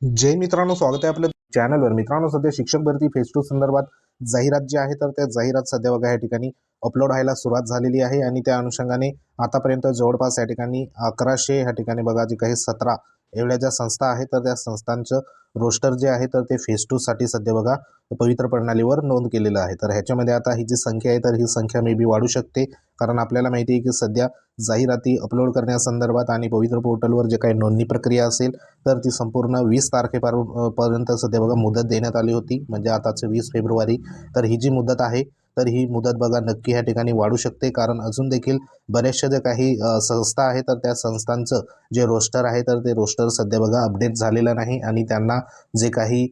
जय मित्रांनो स्वागत आहे आपल्या चॅनलवर. मित्रांनो सध्या शिक्षक भरती फेस टू संदर्भात जाहिरात जी आहे तर त्या जाहिरात सध्या बघा या ठिकाणी अपलोड व्हायला सुरुवात झालेली आहे. आणि त्या अनुषंगाने आतापर्यंत जवळपास या ठिकाणी अकराशे या ठिकाणी बघा जे काही सतरा एवढ्या ज्या संस्था आहेत तर त्या संस्थांचं रोस्टर जे आहे तर ते फेस टूसाठी सध्या बघा पवित्र प्रणालीवर नोंद केलेलं आहे. तर ह्याच्यामध्ये आता ही जी संख्या आहे तर ही संख्या मे बी वाढू शकते. कारण आपल्याला माहिती आहे की सध्या जाहिराती अपलोड करण्यासंदर्भात आणि पवित्र पोर्टलवर जे काही नोंदणी प्रक्रिया असेल तर ती संपूर्ण वीस तारखेपासून पर्यंत सध्या बघा मुदत देण्यात आली होती. म्हणजे आताचे वीस फेब्रुवारी. तर ही जी मुदत आहे तर ही मुदत बघा नक्की ह्या ठिकाणी वाढू शकते. कारण अजून देखील बऱ्याचशा ज्या काही संस्था आहे तर त्या संस्थांचं जे रोस्टर आहे तर ते रोस्टर सध्या बघा अपडेट झालेलं नाही. आणि त्यांना जे काही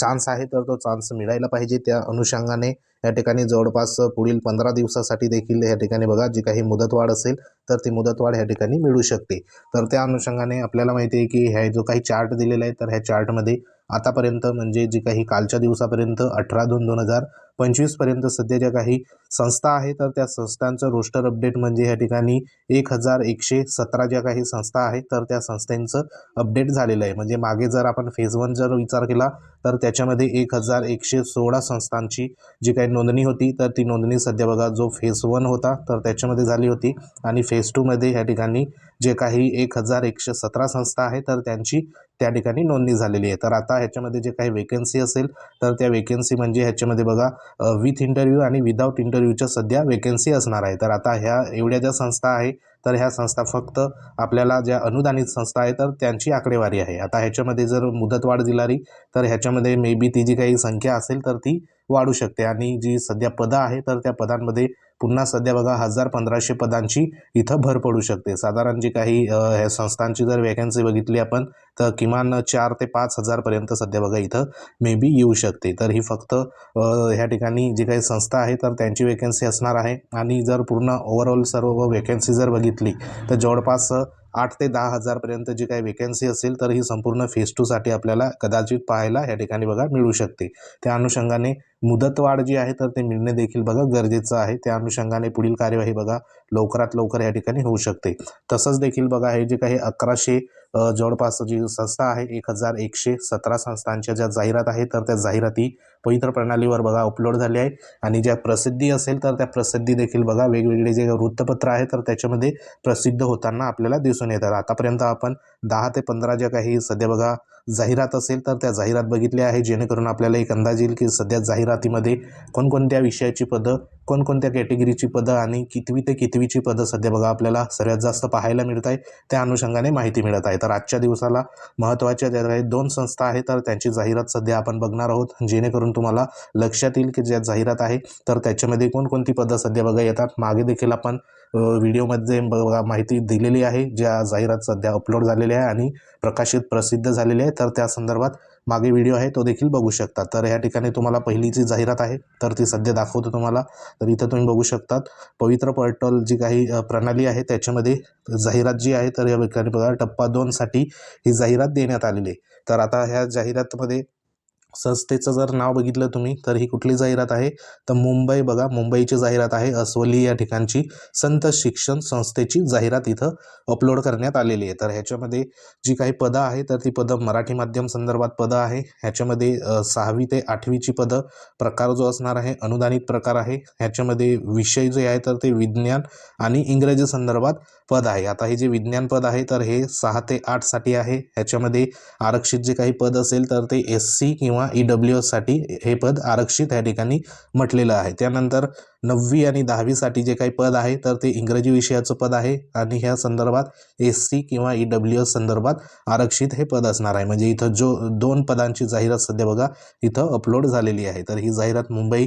चान्स आहे तर तो चान्स मिळायला पाहिजे. त्या अनुषंगाने या ठिकाणी जवळपास पुढील पंधरा दिवसासाठी देखील या ठिकाणी बघा जी काही मुदतवाढ असेल तर ती मुदतवाढ या ठिकाणी मिळू शकते. तर त्या अनुषंगाने आपल्याला माहिती आहे की ह्या जो काही चार्ट दिलेला आहे तर ह्या चार्टमध्ये आतापर्यंत म्हणजे जी काही कालच्या दिवसापर्यंत अठरा दोन दोन हजार पंचवीसपर्यंत सध्या ज्या काही संस्था आहे तर त्या संस्थांचं रोस्टर अपडेट म्हणजे ह्या ठिकाणी एक हजार एकशे सतरा ज्या काही संस्था आहेत तर त्या संस्थांचं अपडेट झालेलं आहे. म्हणजे मागे जर आपण फेज वन जर विचार केला तर त्याच्यामध्ये एक हजार एकशे सोळा संस्थांची जी काही नोंदणी होती तर ती नोंदणी सध्या बघा जो फेज वन होता तर त्याच्यामध्ये झाली होती. आणि फेज टूमध्ये ह्या ठिकाणी जे काही एक हजार एकशे सतरा संस्था आहे तर त्यांची त्या ठिकाणी नोंदणी झालेली आहे. तर आता ह्याच्यामध्ये जे काही वेकन्सी असेल तर त्या वेकन्सी म्हणजे ह्याच्यामध्ये बघा विथ इंटरव्ह्यू आणि विदाऊट इंटरव्ह्यूच्या सध्या वेकन्सी असणार आहे. तर आता ह्या एवढ्या ज्या संस्था आहे तर ह्या संस्था फक्त आपल्याला ज्या अनुदानित संस्था आहे तर त्यांची आकडेवारी आहे. आता ह्याच्यामध्ये जर मुदतवाढ दिलारी तर ह्याच्यामध्ये मे बी ती जी काही संख्या असेल तर ती वाढू शकते. आणि जी सध्या पदं आहे तर त्या पदांमध्ये पुन्हा सध्या बघा हजार पंधराशे पदांची इथं भर पडू शकते. साधारण जी काही ह्या संस्थांची जर वॅकन्सी बघितली आपण तर किमान चार ते पाच हजारपर्यंत सध्या बघा इथं मे बी येऊ शकते. तर ही फक्त ह्या ठिकाणी जी काही संस्था आहे तर त्यांची वेकन्सी असणार आहे. आणि जर पूर्ण ओव्हरऑल सर्व वेकन्सी जर बघितली तर जवळपास आठ ते दहा हजारपर्यंत जी काही वेकन्सी असेल तर ही संपूर्ण फेज टूसाठी आपल्याला कदाचित पाहायला या ठिकाणी बघा मिळू शकते. त्या अनुषंगाने मुदतवाढ जी आहे तर ते मिळणे देखील बघा गरजेचं आहे. त्या अनुषंगाने पुढील कार्यवाही बघा लवकरात लवकर या ठिकाणी होऊ शकते. तसंच देखील बघा हे जे काही अकराशे जवळपास जी संस्था आहे एक हजार एकशे सतरा संस्थांच्या ज्या जाहिरात आहे तर त्या जाहिराती पवित्र प्रणालीवर बघा अपलोड झाली आहे आणि ज्या प्रसिद्धी असेल तर त्या प्रसिद्धी देखील बघा. वेगवेगळे जे वृत्तपत्र आहे तर त्याच्यामध्ये प्रसिद्ध होताना आपल्याला दिसून येतात. आतापर्यंत आपण दहा ते पंधरा ज्या काही सध्या बघा जाहिरात असेल तर त्या जाहिरात बघितल्या आहे जेणेकरून आपल्याला एक अंदाज येईल की सध्या जाहिरातीमध्ये कोणकोणत्या विषयाची पदं कोणकोणत्या कॅटेगरीची पदं आणि कितवी ते कितवीची पदं सध्या बघा आपल्याला सगळ्यात जास्त पाहायला मिळत आहे त्या अनुषंगाने माहिती मिळत आहे. तर आजच्या दिवसाला महत्त्वाच्या ज्या काही दोन संस्था आहेत तर त्यांची जाहिरात सध्या आपण बघणार आहोत. जेणेकरून तुम्हाला लक्षात येईल की ज्या जाहिरात आहे तर त्याच्यामध्ये कोणकोणती पदं सध्या बघा येतात. मागे देखील आपण व्हिडिओमध्ये बघा माहिती दिलेली आहे. ज्या जाहिरात सध्या अपलोड झालेल्या आहे आणि प्रकाशित प्रसिद्ध झालेली आहे तर त्या संदर्भात मागे व्हिडिओ आहे तो देखील बघू शकता. तर या ठिकाणी तुम्हाला पहिली जी जाहिरात आहे तर ती सध्या दाखवतो तुम्हाला. तर इथं तुम्ही बघू शकतात पवित्र पोर्टल जी काही प्रणाली आहे त्याच्यामध्ये जाहिरात जी आहे तर या ठिकाणी बघा टप्पा दोनसाठी ही जाहिरात देण्यात आलेली आहे. तर आता ह्या जाहिरातमध्ये संस्थेचं जर नाव बघितलं तुम्ही तर ही कुठली जाहिरात आहे? तर मुंबई बघा मुंबईची जाहिरात आहे अस्वली या ठिकाणची संत शिक्षण संस्थेची जाहिरात इथं अपलोड करण्यात आलेली आहे. तर ह्याच्यामध्ये जी काही पदं आहे तर ती पदं मराठी माध्यम संदर्भात पदं आहे. ह्याच्यामध्ये सहावी ते आठवीची पदं प्रकार जो असणार आहे अनुदानित प्रकार आहे. ह्याच्यामध्ये विषय जे आहे तर ते विज्ञान आणि इंग्रजी संदर्भात पद आहे. आता हे जे विज्ञान पद आहे तर हे सहा ते आठसाठी आहे. ह्याच्यामध्ये आरक्षित जे काही पद असेल तर ते एस सी किंवा ई डब्ल्यू एससाठी हे पद आरक्षित या ठिकाणी म्हटलेलं आहे. त्यानंतर नववी आणि दहावीसाठी जे काही पद आहे तर ते इंग्रजी विषयाचं पद आहे आणि ह्या संदर्भात एस सी किंवा ई डब्ल्यू एस संदर्भात आरक्षित हे पद असणार आहे. म्हणजे इथं जो दोन पदांची जाहिरात सध्या बघा इथं अपलोड झालेली आहे. तर ही जाहिरात मुंबई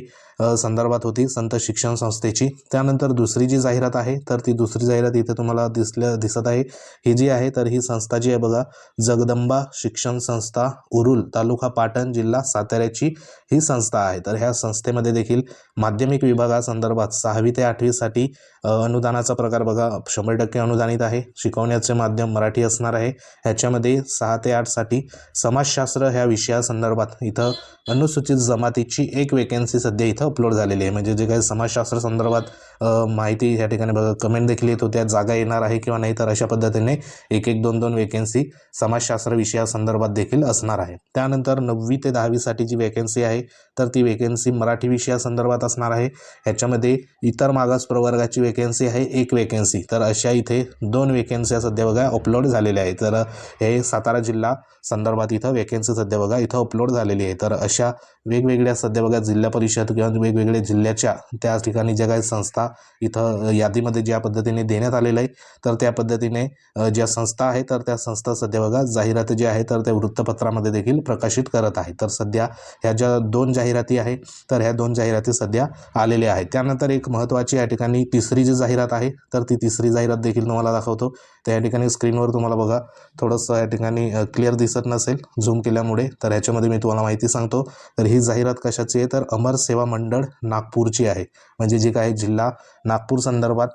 संदर्भात होती संत शिक्षण संस्थेची. त्यानंतर दुसरी जी जाहिरात आहे तर ती दुसरी जाहिरात इथे तुम्हाला दिसल्या दिसत आहे. ही जी आहे तर ही संस्था जी आहे बघा जगदंबा शिक्षण संस्था उरुल तालुका पाटण जिल्हा साताऱ्याची ही संस्था आहे. तर ह्या संस्थेमध्ये देखील माध्यमिक विभागासंदर्भात सहावी ते आठवीसाठी अनुदानाचा प्रकार बघा शंभर टक्के अनुदानित आहे. शिकवण्याचे माध्यम मराठी असणार आहे. ह्याच्यामध्ये सहा ते आठसाठी समाजशास्त्र ह्या विषयासंदर्भात इथं अनुसूचित जमातीची एक वेकन्सी सध्या इथं अपलोड झालेली आहे. म्हणजे जे काही समाजशास्त्र संदर्भात माहिती ह्या ठिकाणी बघा कमेंट देखील येत होत्या. जागा येणार आहे किंवा नाही तर अशा पद्धतीने एक एक दोन दोन वेकेन्सी समाजशास्त्र विषयासंदर्भात देखील असणार आहे. त्यानंतर नववी ते दहावीसाठी जी वॅकन्सी आहे तर ती वेकेन्सी मराठी विषयासंदर्भात असणार आहे. ह्याच्यामध्ये इतर मागास प्रवर्गाची वेकेन्सी आहे एक वेकेन्सी तर अशा इथे दोन वेकेन्सी सध्या बघा अपलोड झालेल्या आहेत. तर हे सातारा जिल्हा संदर्भात इथं वेकेन्सी सध्या बघा इथं अपलोड झालेली आहे. तर अशा वेगवेगळ्या सध्या बघा जिल्हा परिषद किंवा वेगवेगळ्या जिल्ह्याच्या त्या ठिकाणी ज्या काही संस्था इथं यादीमध्ये ज्या पद्धतीने देण्यात आलेलं आहे तर त्या पद्धतीने ज्या संस्था आहे तर त्या संस्था सध्या बघा जाहिरात जी आहे तर त्या वृत्तपत्रामध्ये देखील प्रकाशित करत आहेत. तर सध्या ह्या ज्या दोन जाहिराती आहे तर ह्या दोन जाहिराती सध्या आलेल्या आहेत. त्यानंतर एक महत्त्वाची या ठिकाणी तिसरी जी जाहिरात आहे तर ती तिसरी जाहिरात देखील तुम्हाला दाखवतो. तर या ठिकाणी स्क्रीनवर तुम्हाला बघा थोडंसं या ठिकाणी क्लिअर दिसत नसेल झूम केल्यामुळे तर ह्याच्यामध्ये मी तुम्हाला माहिती सांगतो. तर ही जाहिरात कशाची आहे? तर अमर सेवा मंडळ नागपूरची आहे. म्हणजे जी काही जिल्हा नागपूर संदर्भात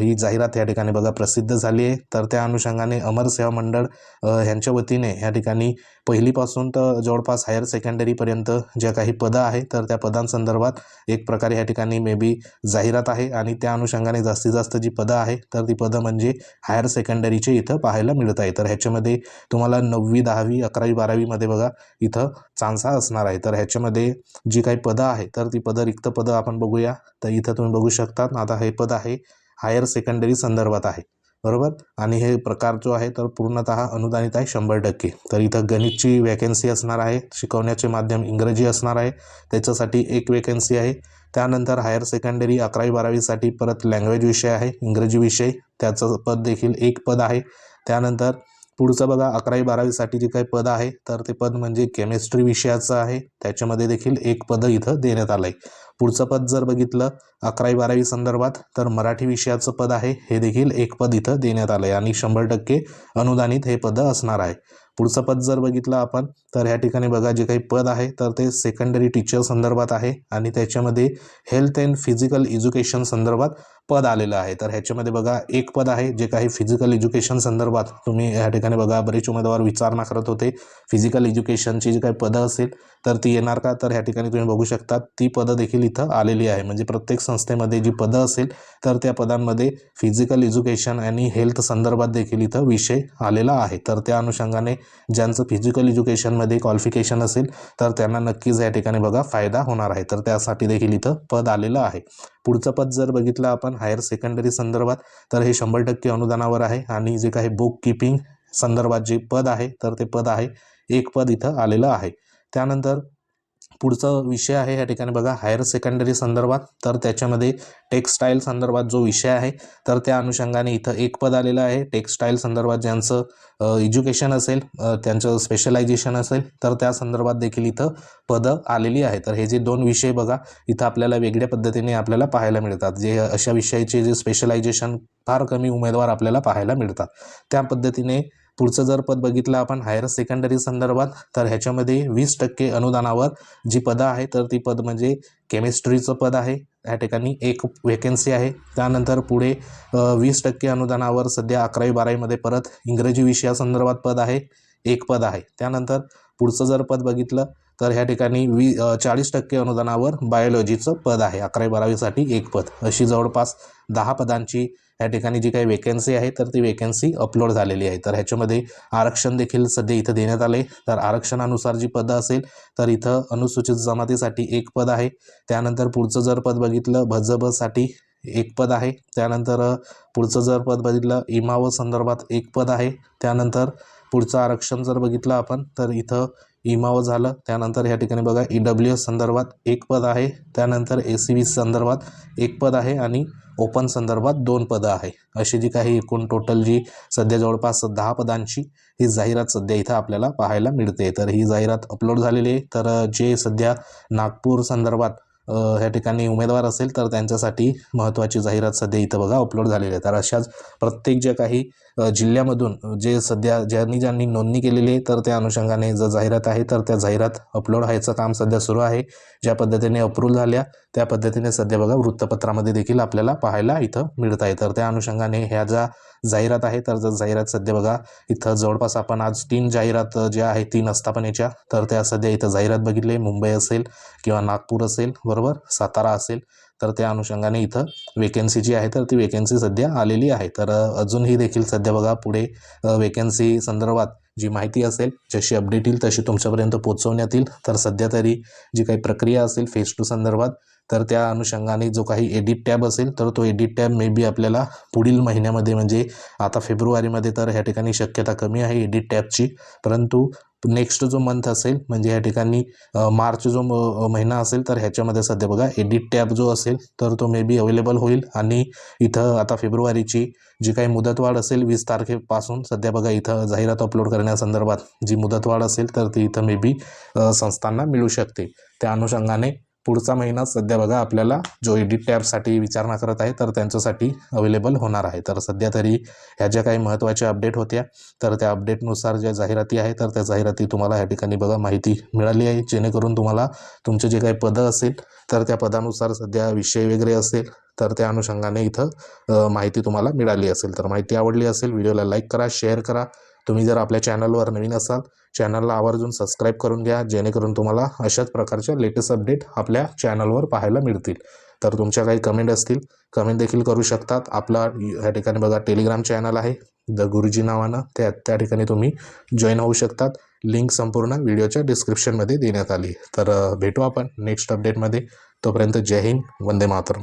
ही जाहिरात या ठिकाणी बघा प्रसिद्ध झाली आहे. तर त्या अनुषंगाने अमर सेवा मंडळ ह्यांच्या वतीने या ठिकाणी पहिलीपासून तर जवळपास हायर सेकंडरीपर्यंत ज्या काही पदं आहे तर त्या पदांसंदर्भात एक प्रकारे या ठिकाणी मे बी जाहिरात आहे. आणि त्या अनुषंगाने जास्तीत जास्त जी पदं आहे तर ती पदं म्हणजे हायर सेकंडरीचे इथं पाहायला मिळत आहे. तर ह्याच्यामध्ये तुम्हाला नववी दहावी अकरावी बारावीमध्ये बघा इथं चान्सा असणार आहे. तर ह्याच्यामध्ये जी काही पदं आहे तर ती पदं रिक्त पदं आपण बघूया. तर इथं तुम्ही बघू शकतात आता हे पद आहे हायर सेकंडरी संदर्भात आहे. बरोबर? आणि हे प्रकार जो आहे तर पूर्णतः अनुदानित आहे शंभर टक्के. तर इथं गणितची वॅकन्सी असणार आहे शिकवण्याचे माध्यम इंग्रजी असणार आहे. त्याच्यासाठी एक वॅकन्सी आहे. त्यानंतर हायर सेकंडरी अकरावी बारावीसाठी परत लँग्वेज विषय आहे इंग्रजी विषय. त्याचं पद देखील एक पद आहे. त्यानंतर पुढचं बघा अकरावी बारावीसाठी जे काही पद आहे तर ते पद म्हणजे केमिस्ट्री विषयाचं आहे. त्याच्यामध्ये देखील एक पद इथं देण्यात आलं आहे पुढचं पद जर बघितलं अकरावी बारावी संदर्भात तर मराठी विषयाचं पद आहे. हे देखील एक पद इथं देण्यात आलं आहे आणि शंभर टक्के अनुदानित हे पद असणार आहे. पुढचं पद जर बघितलं आपण तर ह्या ठिकाणी बघा जे काही पद आहे तर ते सेकंडरी टीचर संदर्भात आहे आणि त्याच्यामध्ये हेल्थ अँड फिजिकल एज्युकेशन संदर्भात पद आलेलं आहे. तर ह्याच्यामध्ये बघा एक पद आहे जे काही फिजिकल एज्युकेशन संदर्भात तुम्ही ह्या ठिकाणी बघा बरेच उमेदवार विचारणा करत होते. फिजिकल एज्युकेशनची जी काही पदं असेल तर ती येणार का? तर ह्या ठिकाणी तुम्ही बघू शकता ती पदं देखील इथं आलेली आहे. म्हणजे प्रत्येक संस्थेमध्ये जी पदं असेल तर त्या पदांमध्ये फिजिकल एज्युकेशन आणि हेल्थ संदर्भात देखील इथं विषय आलेला आहे. तर त्या अनुषंगाने ज्यांचं फिजिकल एज्युकेशनमध्ये क्वालिफिकेशन असेल तर त्यांना नक्कीच या ठिकाणी बघा फायदा होणार आहे. तर त्यासाठी देखील इथं पद आलेलं आहे. पुढचं पद जर बघितलं आपण हायर सेकंडरी संदर्भात तर हे शंभर टक्के अनुदानावर आहे. आणि जे काही बुक किपिंग संदर्भात जे पद आहे तर ते पद आहे. एक पद इथं आलेलं आहे. त्यानंतर पुढचा विषय आहे या ठिकाणी बघा. हायर सेकंडरी संदर्भात तर त्याच्यामध्ये टेक्स्टाईल संदर्भात जो विषय आहे तर त्या अनुषंगाने इथं एक पद आलेलं आहे. टेक्स्टाईल संदर्भात ज्यांचं एज्युकेशन असेल त्यांचं स्पेशलायझेशन असेल तर त्या संदर्भात देखील इथं पदं आलेली आहे तर हे जे दोन विषय बघा इथं आपल्याला वेगळ्या पद्धतीने आपल्याला पाहायला मिळतात. जे अशा विषयाचे जे स्पेशलायझेशन फार कमी उमेदवार आपल्याला पाहायला मिळतात. त्या पद्धतीने पुढचं जर पद बघितलं आपण हायर सेकंडरी संदर्भात तर ह्याच्यामध्ये वीस टक्के अनुदानावर जी पदं आहे तर ती पद म्हणजे केमिस्ट्रीचं पद आहे. या ठिकाणी एक वेकेन्सी आहे. त्यानंतर पुढे वीस टक्के अनुदानावर सध्या अकरावी बारावीमध्ये परत इंग्रजी विषयासंदर्भात पद आहे. एक पद आहे. त्यानंतर पुढचं जर पद बघितलं तर ह्या ठिकाणी वी चाळीस टक्के अनुदानावर बायोलॉजीचं पद आहे. अकरावी बारावीसाठी एक पद. अशी जवळपास दहा पदांची ह्या ठिकाणी जी काही वेकन्सी आहे तर ती वेकन्सी अपलोड झालेली आहे. तर ह्याच्यामध्ये आरक्षण देखील सध्या इथं देण्यात आले तर आरक्षणानुसार जी पदं असेल तर इथं अनुसूचित जमातीसाठी एक पद आहे. त्यानंतर पुढचं जर पद बघितलं भजबसाठी एक पद आहे. त्यानंतर पुढचं जर पद बघितलं इमाव संदर्भात एक पद आहे. त्यानंतर पुढचं आरक्षण जर बघितलं आपण तर इथं इमाव झालं. त्यानंतर या ठिकाणी बघा ई डब्ल्यू एस संदर्भात एक पद आहे. त्यानंतर ए सी बी संदर्भात एक पद आहे आणि ओपन संदर्भात दोन पदं आहे. अशी जी काही एकूण टोटल जी सध्या जवळपास दहा पदांची ही जाहिरात सध्या इथं आपल्याला पाहायला मिळते. तर ही जाहिरात अपलोड झालेली आहे. तर जे सध्या नागपूर संदर्भात ह्या ठिकाणी उमेदवार असेल तर त्यांच्यासाठी महत्त्वाची जाहिरात सध्या इथं बघा अपलोड झालेली आहे. तर अशाच प्रत्येक ज्या काही जिल्ह्यामधून जे सध्या ज्यांनी ज्यांनी नोंदणी केलेली आहे तर त्या अनुषंगाने जर जाहिरात आहे तर त्या जाहिरात अपलोड व्हायचं काम सध्या सुरू आहे. ज्या पद्धतीने अप्रूव्ह झाल्या त्या पद्धतीने सध्या बघा वृत्तपत्रामध्ये देखील आपल्याला पाहायला इथं मिळत आहे. तर त्या अनुषंगाने ह्या ज्या जाहिरात आहे तर जर जाहिरात सध्या बघा इथं जवळपास आपण आज तीन जाहिरात ज्या आहेत तीन आस्थापनेच्या तर त्या सध्या इथं जाहिरात बघितली मुंबई असेल किंवा नागपूर असेल बरोबर? सातारा असेल. तर त्या अनुषंगाने इथं वेकेन्सी जी आहे तर ती वेकेन्सी सध्या आलेली आहे. तर अजूनही देखील सध्या बघा पुढे वेकेन्सी संदर्भात जी माहिती असेल जशी अपडेट येईल तशी तुमच्यापर्यंत पोहोचवण्यात येईल. तर सध्या तरी जी काही प्रक्रिया असेल फेज टू संदर्भात तर त्या अनुषंगाने जो काही एडिट टॅब असेल तर तो एडिट टॅब मे बी आपल्याला पुढील महिन्यामध्ये म्हणजे आता फेब्रुवारीमध्ये तर ह्या ठिकाणी शक्यता कमी आहे एडिट टॅबची परंतु नेक्स्ट जो मंथ असेल म्हणजे ह्या ठिकाणी मार्च जो म- महिना असेल तर ह्याच्यामध्ये सध्या बघा एडिट टॅब जो असेल तर तो मे बी अवेलेबल होईल. आणि इथं आता फेब्रुवारीची जी काही मुदतवाढ असेल वीस तारखेपासून सध्या बघा इथं जाहिरात अपलोड करण्यासंदर्भात जी मुदतवाढ असेल तर ती इथं मे बी संस्थांना मिळू शकते. त्या अनुषंगाने पुढचा महिना सध्या बघा आपल्याला जो एडिट टॅबसाठी विचारणा करत आहे तर त्यांच्यासाठी अवेलेबल होणार आहे. तर सध्या तरी ह्या ज्या काही महत्त्वाच्या अपडेट होत्या तर त्या अपडेटनुसार ज्या जाहिराती आहे तर त्या जाहिराती तुम्हाला ह्या ठिकाणी बघा माहिती मिळाली आहे. जेणेकरून तुम्हाला तुमचे जे काही पदं असेल तर त्या पदानुसार सध्या विषय वगैरे असेल तर त्या अनुषंगाने इथं माहिती तुम्हाला मिळाली असेल. तर माहिती आवडली असेल व्हिडिओला लाईक करा शेअर करा. तुम्ही जर आपल्या चॅनलवर नवीन असाल चॅनलला आवर्जून सबस्क्राईब करून घ्या जेणेकरून तुम्हाला अशाच प्रकारच्या लेटेस्ट अपडेट आपल्या चॅनलवर पाहायला मिळतील. तर तुमच्या काही कमेंट असतील कमेंट देखील करू शकतात. आपला ह्या ठिकाणी बघा टेलिग्राम चॅनल आहे. द गुरुजी नावानं त्या त्या ठिकाणी तुम्ही जॉईन होऊ शकतात. लिंक संपूर्ण व्हिडिओच्या डिस्क्रिप्शनमध्ये देण्यात आली. तर भेटू आपण नेक्स्ट अपडेटमध्ये तोपर्यंत जय हिंद वंदे मातरम.